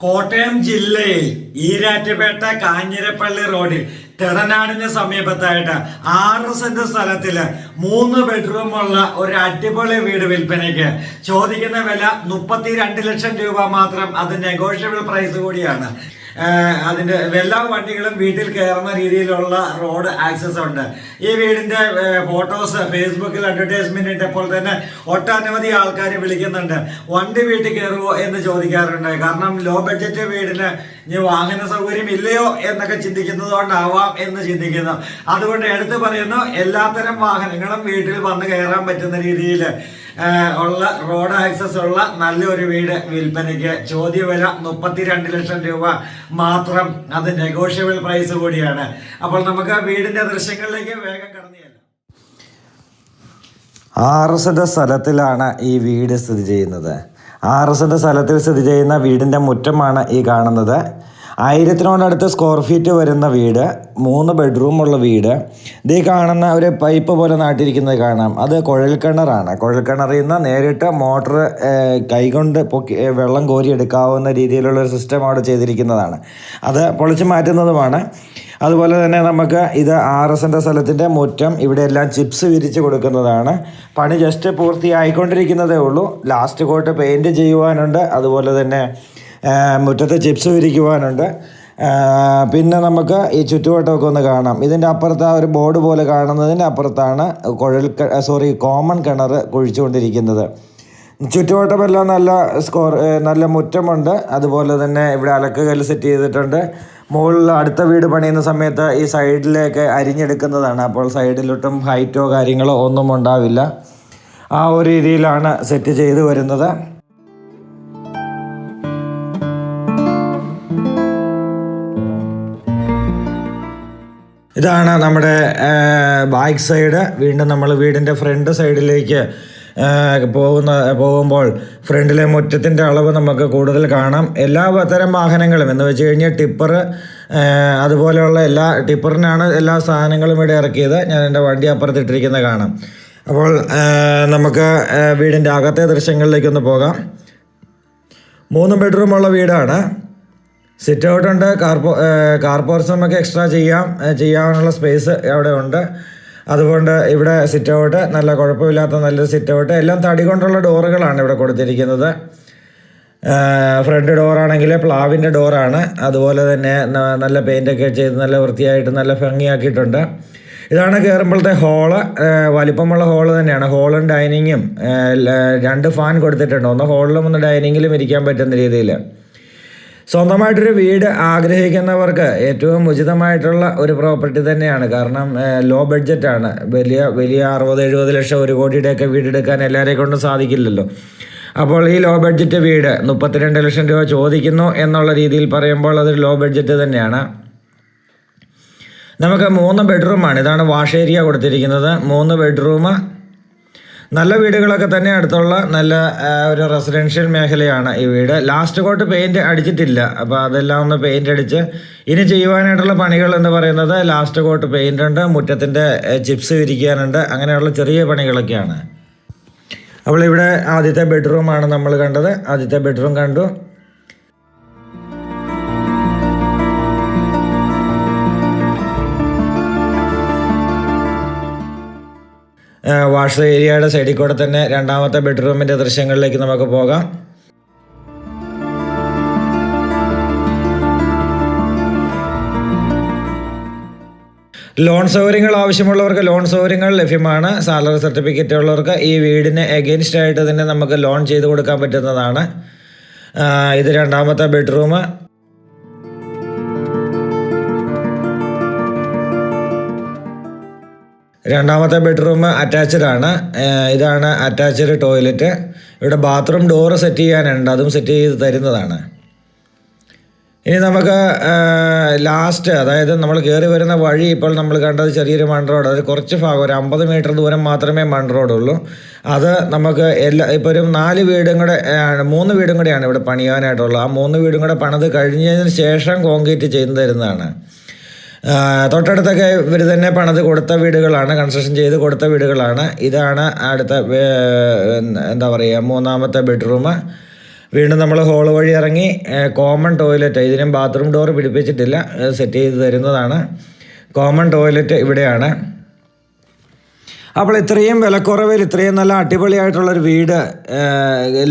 കോട്ടയം ജില്ലയിൽ ഈരാറ്റുപേട്ട കാഞ്ഞിരപ്പള്ളി റോഡിൽ തെടനാടിന് സമീപത്തായിട്ട് ആറ് സെന്റ് സ്ഥലത്തിൽ മൂന്ന് ബെഡ്റൂമുള്ള ഒരു അടിപൊളി വീട് വിൽപ്പനയ്ക്ക് ചോദിക്കുന്ന വില മുപ്പത്തി ലക്ഷം രൂപ മാത്രം. അത് നെഗോഷ്യബിൾ പ്രൈസ് കൂടിയാണ്. അതിന്റെ എല്ലാ വണ്ടികളും വീട്ടിൽ കയറുന്ന രീതിയിലുള്ള റോഡ് ആക്സസ് ഉണ്ട്. ഈ വീടിന്റെ ഫോട്ടോസ് ഫേസ്ബുക്കിൽ അഡ്വർടൈസ്മെന്റ് ഇട്ടപ്പോൾ തന്നെ ഒട്ടനവധി ആൾക്കാർ വിളിക്കുന്നുണ്ട്. വണ്ടി വീട്ടിൽ കയറുമോ എന്ന് ചോദിക്കാറുണ്ട്. കാരണം ലോ ബഡ്ജറ്റ് വീടിന് ഇനി വാഹന സൗകര്യം ഇല്ലയോ എന്നൊക്കെ ചിന്തിക്കുന്നത് കൊണ്ടാവാം എന്ന് ചിന്തിക്കുന്നു. അതുകൊണ്ട് എടുത്തു പറയുന്നു എല്ലാത്തരം വാഹനങ്ങളും വീട്ടിൽ വന്ന് കയറാൻ പറ്റുന്ന രീതിയിൽ ഉള്ള റോഡ് ആക്സസ് ഉള്ള നല്ലൊരു വീട് വിൽപ്പനയ്ക്ക് ചോദ്യ വില മുപ്പത്തിരണ്ട് ലക്ഷം രൂപ മാത്രം. അത് നെഗോഷ്യബിൾ പ്രൈസ് കൂടിയാണ്. അപ്പോൾ നമുക്ക് വീടിന്റെ ദൃശ്യങ്ങളിലേക്ക് വേഗം കടന്നു ആർ എന്റെ സ്ഥലത്തിലാണ് ഈ വീട് സ്ഥിതി ചെയ്യുന്നത്. ആറ് എന്റെ സ്ഥലത്തിൽ സ്ഥിതി ചെയ്യുന്ന വീടിന്റെ മുറ്റമാണ് ഈ കാണുന്നത്. ആയിരത്തിനോടടുത്ത് സ്ക്വയർ ഫീറ്റ് വരുന്ന വീട് മൂന്ന് ബെഡ്റൂമുള്ള വീട്. ഇത് കാണുന്ന ഒരു പൈപ്പ് പോലെ നാട്ടിരിക്കുന്നത് കാണാം. അത് കുഴൽക്കിണറാണ്. കുഴൽക്കിണറിൽ നിന്ന് നേരിട്ട് മോട്ടർ കൈകൊണ്ട് പൊക്കി വെള്ളം കോരി എടുക്കാവുന്ന രീതിയിലുള്ള ഒരു സിസ്റ്റം അവിടെ ചെയ്തിരിക്കുന്നതാണ്. അത് പൊളിച്ചു മാറ്റുന്നതുമാണ്. അതുപോലെ തന്നെ നമുക്ക് ഇത് ആർ എസ് എന്റെ സ്ഥലത്തിന്റെ മുറ്റം ഇവിടെ എല്ലാം ചിപ്സ് വിരിച്ച് കൊടുക്കുന്നതാണ്. പണി ജസ്റ്റ് പൂർത്തിയായിക്കൊണ്ടിരിക്കുന്നതേ ഉള്ളൂ. ലാസ്റ്റ് കോട്ട് പെയിന്റ് ചെയ്യുവാനുണ്ട്. അതുപോലെ തന്നെ മുറ്റത്ത് ചിപ്സ് വിരിക്കുവാനുണ്ട്. പിന്നെ നമുക്ക് ഈ ചുറ്റുവട്ടമൊക്കെ ഒന്ന് കാണാം. ഇതിന്റെ അപ്പുറത്ത് ആ ഒരു ബോർഡ് പോലെ കാണുന്നതിന്റെ അപ്പുറത്താണ് കുഴൽ സോറി കോമൺ കിണർ കുഴിച്ചുകൊണ്ടിരിക്കുന്നത്. ചുറ്റുവട്ടമെല്ലാം നല്ല സ്കോർ നല്ല മുറ്റമുണ്ട്. അതുപോലെ തന്നെ ഇവിടെ അലക്കുകല്ല് സെറ്റ് ചെയ്തിട്ടുണ്ട്. മുകളിൽ അടുത്ത വീട് പണിയുന്ന സമയത്ത് ഈ സൈഡിലേക്ക് അരിഞ്ഞെടുക്കുന്നതാണ്. അപ്പോൾ സൈഡിലൊട്ടും ഹൈറ്റോ കാര്യങ്ങളോ ഒന്നും ഉണ്ടാവില്ല. ആ ഒരു രീതിയിലാണ് സെറ്റ് ചെയ്ത് വരുന്നത്. ഇതാണ് നമ്മുടെ ബാക്ക് സൈഡ് വീണ്ടും നമ്മൾ വീടിന്റെ ഫ്രണ്ട് സൈഡിലേക്ക് പോകുന്ന പോകുമ്പോൾ ഫ്രണ്ടിലെ മുറ്റത്തിന്റെ അളവ് നമുക്ക് കൂടുതൽ കാണാം. എല്ലാ തരം വാഹനങ്ങളും എന്ന് വെച്ച് കഴിഞ്ഞാൽ ടിപ്പർ അതുപോലെയുള്ള എല്ലാ ടിപ്പറിനാണ് എല്ലാ സാധനങ്ങളും ഇവിടെ ഇറക്കിയത്. ഞാൻ എന്റെ വണ്ടി അപ്പുറത്തിട്ടിരിക്കുന്നത് കാണാം. അപ്പോൾ നമുക്ക് വീടിന്റെ അകത്തെ ദൃശ്യങ്ങളിലേക്കൊന്ന് പോകാം. മൂന്ന് ബെഡ്റൂമുള്ള വീടാണ്. സിറ്റ് ഔട്ട് ഉണ്ട്. കാർ കാർ നമുക്ക് എക്സ്ട്രാ ചെയ്യാം. ചെയ്യാനുള്ള സ്പേസ് അവിടെ ഉണ്ട്. അതുകൊണ്ട് ഇവിടെ സിറ്റ് ഔട്ട് നല്ല കുഴപ്പമില്ലാത്ത നല്ലൊരു സിറ്റ് ഔട്ട് എല്ലാം തടി കൊണ്ടുള്ള ഡോറുകളാണ് ഇവിടെ കൊടുത്തിരിക്കുന്നത്. ഫ്രണ്ട് ഡോറാണെങ്കിൽ പ്ലാവിന്റെ ഡോറാണ് അതുപോലെ തന്നെ നല്ല പെയിന്റൊക്കെ ചെയ്ത് നല്ല വൃത്തിയായിട്ട് നല്ല ഭംഗിയാക്കിയിട്ടുണ്ട്. ഇതാണ് കയറുമ്പോഴത്തെ ഹോൾ വലിപ്പമുള്ള ഹോൾ തന്നെയാണ്. ഹോളും ഡൈനിങ്ങും രണ്ട് ഫാൻ കൊടുത്തിട്ടുണ്ട്. ഒന്ന് ഹോളിലും ഒന്ന് ഡൈനിങ്ങിലും ഇരിക്കാൻ പറ്റുന്ന രീതിയിൽ. സ്വന്തമായിട്ടൊരു വീട് ആഗ്രഹിക്കുന്നവർക്ക് ഏറ്റവും ഉചിതമായിട്ടുള്ള ഒരു പ്രോപ്പർട്ടി തന്നെയാണ്. കാരണം ലോ ബഡ്ജറ്റാണ്. വലിയ വലിയ അറുപത് എഴുപത് ലക്ഷം ഒരു കോടിയുടെയൊക്കെ വീടെടുക്കാൻ എല്ലാവരെയും കൊണ്ടും സാധിക്കില്ലല്ലോ. അപ്പോൾ ഈ ലോ ബഡ്ജറ്റ് വീട് മുപ്പത്തിരണ്ട് ലക്ഷം രൂപ ചോദിക്കുന്നു എന്നുള്ള രീതിയിൽ പറയുമ്പോൾ അതൊരു ലോ ബഡ്ജറ്റ് തന്നെയാണ്. നമുക്ക് മൂന്ന് ബെഡ്റൂമാണ്. ഇതാണ് വാഷ് ഏരിയ കൊടുത്തിരിക്കുന്നത്. മൂന്ന് ബെഡ്റൂം നല്ല വീടുകളൊക്കെ തന്നെ അടുത്തുള്ള നല്ല ഒരു റെസിഡൻഷ്യൽ മേഖലയാണ് ഈ വീട്. ലാസ്റ്റ് കോട്ട് പെയിന്റ് അടിച്ചിട്ടില്ല. അപ്പോൾ അതെല്ലാം ഒന്ന് പെയിന്റ് അടിച്ച് ഇനി ചെയ്യുവാനായിട്ടുള്ള പണികൾ എന്ന് പറയുന്നത് ലാസ്റ്റ് കോട്ട് പെയിന്റ് ഉണ്ട് മുറ്റത്തിന്റെ ചിപ്സ് വിരിക്കാനുണ്ട് അങ്ങനെയുള്ള ചെറിയ പണികളൊക്കെയാണ്. അപ്പോൾ ഇവിടെ ആദ്യത്തെ ബെഡ്റൂമാണ് നമ്മൾ കണ്ടത്. ആദ്യത്തെ ബെഡ്റൂം കണ്ടു. വാഷ് ഏരിയയുടെ സൈഡിൽ കൂടെ തന്നെ രണ്ടാമത്തെ ബെഡ്റൂമിന്റെ ദൃശ്യങ്ങളിലേക്ക് നമുക്ക് പോകാം. ലോൺ സൗകര്യങ്ങൾ ആവശ്യമുള്ളവർക്ക് ലോൺ സൗകര്യങ്ങൾ ലഭ്യമാണ്. സാലറി സർട്ടിഫിക്കറ്റ് ഉള്ളവർക്ക് ഈ വീടിന് എഗെയിൻസ്റ്റ് ആയിട്ട് തന്നെ നമുക്ക് ലോൺ ചെയ്ത് കൊടുക്കാൻ പറ്റുന്നതാണ്. ഇത് രണ്ടാമത്തെ ബെഡ്റൂം. രണ്ടാമത്തെ ബെഡ്റൂം അറ്റാച്ച്ഡ് ആണ്. ഇതാണ് അറ്റാച്ച്ഡ് ടോയ്ലറ്റ് ഇവിടെ ബാത്റൂം ഡോറ് സെറ്റ് ചെയ്യാനുണ്ട്. അതും സെറ്റ് ചെയ്ത് തരുന്നതാണ്. ഇനി നമുക്ക് ലാസ്റ്റ് അതായത് നമ്മൾ കയറി വരുന്ന വഴി ഇപ്പോൾ നമ്മൾ കണ്ടത് ചെറിയൊരു മൺ റോഡ് അത് കുറച്ച് ഭാഗം ഒരു അമ്പത് മീറ്റർ ദൂരം മാത്രമേ മൺ റോഡുള്ളൂ അത് നമുക്ക് എല്ലാ ഇപ്പോൾ ഒരു നാല് വീടും കൂടെ മൂന്ന് വീടും കൂടെയാണ് ഇവിടെ പണിയാനായിട്ടുള്ളത്. ആ മൂന്ന് വീടും കൂടെ പണിത് കഴിഞ്ഞതിന് ശേഷം കോൺക്രീറ്റ് ചെയ്തു തരുന്നതാണ്. തൊട്ടടുത്തൊക്കെ ഇവർ തന്നെ പണിത് കൊടുത്ത വീടുകളാണ് കൺസ്ട്രക്ഷൻ ചെയ്ത് കൊടുത്ത വീടുകളാണ്. ഇതാണ് അടുത്ത എന്താ പറയുക മൂന്നാമത്തെ ബെഡ്റൂം വീണ്ടും നമ്മൾ ഹോൾ വഴി ഇറങ്ങി കോമൺ ടോയ്ലറ്റ് ഇതിനും ബാത്റൂം ഡോർ പിടിപ്പിച്ചിട്ടില്ല സെറ്റ് ചെയ്ത് തരുന്നതാണ്. കോമൺ ടോയ്ലറ്റ് ഇവിടെയാണ്. അപ്പോൾ ഇത്രയും വിലക്കുറവിൽ ഇത്രയും നല്ല അടിപൊളിയായിട്ടുള്ളൊരു വീട്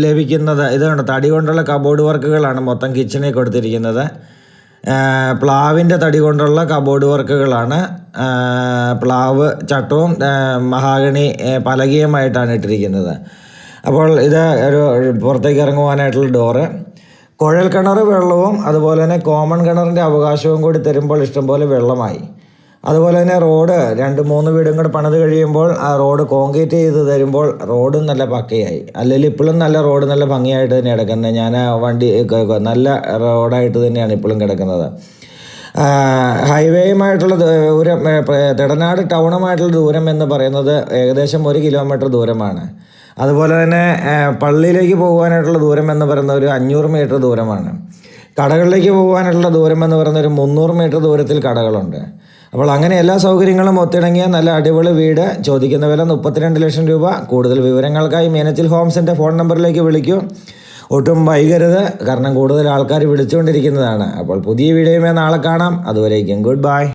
ലഭിക്കുന്നത് ഇതാണ് തടി കൊണ്ടുള്ള കബോർഡ് വർക്കുകളാണ് മൊത്തം കിച്ചണിൽ കൊടുത്തിരിക്കുന്നത്. പ്ലാവിന്റെ തടി കൊണ്ടുള്ള കബോർഡ് വർക്കുകളാണ്. പ്ലാവ് ചട്ടവും മഹാഗണി പലകയുമായിട്ടാണ് ഇട്ടിരിക്കുന്നത്. അപ്പോൾ ഇത് ഒരു പുറത്തേക്ക് ഇറങ്ങുവാനായിട്ടുള്ള ഡോറ് കുഴൽ കിണർ വെള്ളവും അതുപോലെ തന്നെ കോമൺ കിണറിന്റെ അവകാശവും കൂടി തരുമ്പോൾ ഇഷ്ടംപോലെ വെള്ളമായി. അതുപോലെ തന്നെ റോഡ് രണ്ട് മൂന്ന് വീടും കൂടെ പണിത് കഴിയുമ്പോൾ ആ റോഡ് കോൺക്രീറ്റ് ചെയ്ത് തരുമ്പോൾ റോഡും നല്ല പക്കയായി. അല്ലെങ്കിൽ ഇപ്പോഴും നല്ല റോഡ് നല്ല ഭംഗിയായിട്ട് തന്നെ കിടക്കുന്നത്. ഞാൻ വണ്ടി നല്ല റോഡായിട്ട് തന്നെയാണ് ഇപ്പോഴും കിടക്കുന്നത്. ഹൈവേയുമായിട്ടുള്ള ദൂരം തെടനാട് ടൗണുമായിട്ടുള്ള ദൂരം എന്ന് പറയുന്നത് ഏകദേശം ഒരു കിലോമീറ്റർ ദൂരമാണ്. അതുപോലെ തന്നെ പള്ളിയിലേക്ക് പോകാനായിട്ടുള്ള ദൂരം എന്ന് പറയുന്നത് ഒരു അഞ്ഞൂറ് മീറ്റർ ദൂരമാണ്. കടകളിലേക്ക് പോകാനായിട്ടുള്ള ദൂരം എന്ന് പറയുന്നത് ഒരു മുന്നൂറ് മീറ്റർ ദൂരത്തിൽ കടകളുണ്ട്. അപ്പോൾ അങ്ങനെ എല്ലാ സൗകര്യങ്ങളും ഒത്തിണങ്ങിയ നല്ല അടിപൊളി വീട് ചോദിക്കുന്ന വില മുപ്പത്തിരണ്ട് ലക്ഷം രൂപ. കൂടുതൽ വിവരങ്ങൾക്കായി മീനച്ചിൽ ഹോംസിന്റെ ഫോൺ നമ്പറിലേക്ക് വിളിക്കൂ. ഒട്ടും വൈകരുത്. കാരണം കൂടുതൽ ആൾക്കാർ വിളിച്ചുകൊണ്ടിരിക്കുന്നതാണ്. അപ്പോൾ പുതിയ വീഡിയോയുമേ നാളെ കാണാം. അതുവരേക്കും ഗുഡ് ബൈ.